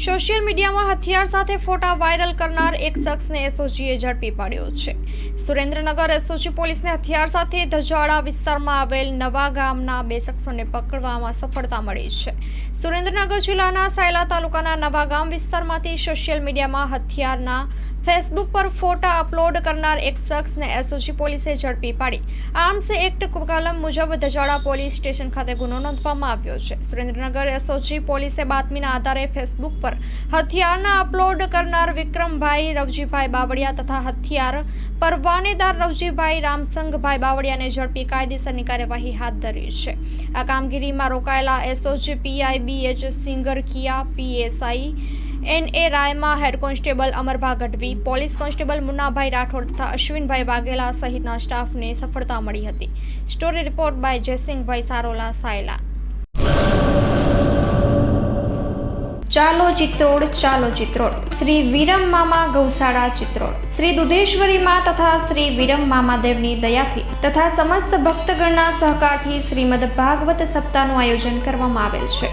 Social મીડિયામાં હથિયાર સાથે ફોટા વાયરલ કરનાર એક શખ્સને એસઓજીએ ઝડપી પાડ્યો છે. સુરેન્દ્રનગર એસઓજી પોલીસને હથિયાર સાથે ધજાડા વિસ્તારમાં આવેલ નવા ગામના બે શખ્સોને પકડવામાં સફળતા મળી છે. સુરેન્દ્રનગર જિલ્લાના સાયલા તાલુકાના નવા ગામ વિસ્તારમાંથી સોશિયલ મીડિયામાં હથિયારના ફેસબુક પર ફોટા અપલોડ કરનાર એક શખ્સને એસઓજી પોલીસે ઝડપી પાડી. આર્મ્સ એક્ટ કલમ મુજબ ધજાડા પોલીસ સ્ટેશન ખાતે ગુનો નોંધવામાં આવ્યો છે. સુરેન્દ્રનગર એસઓજી પોલીસે બાતમીના આધારે ફેસબુક પર હથિયારના અપલોડ કરનાર વિક્રમભાઈ રવજીભાઈ બાવળિયા તથા હથિયાર પરવાનેદાર રવજીભાઈ રામસંગભાઈ બાવળિયાને ઝડપી કાયદેસરની કાર્યવાહી હાથ ધરી છે. આ કામગીરીમાં રોકાયેલા SOG PI BH Singarkiya PSI N A રાયમાં head constable Amarbha Gadhvi police constable Munnabhai Rathod તથા અશ્વિનભાઈ વાઘેલા સહિતના સ્ટાફને સફળતા મળી હતી. Story report by Jaysinhbhai Sarola, Sayla. ચાલો ચિત્રોડ ચાલો ચિત્રોડ. શ્રી વિરમ મામા ગૌશાળા ચિત્રોડ. શ્રી દુધેશ્વરી માં તથા શ્રી વિરમ મામાદેવની દયાથી તથા સમસ્ત ભક્તગણના સહકારથી શ્રીમદ ભાગવત સપ્તાહનું આયોજન કરવામાં આવેલ છે.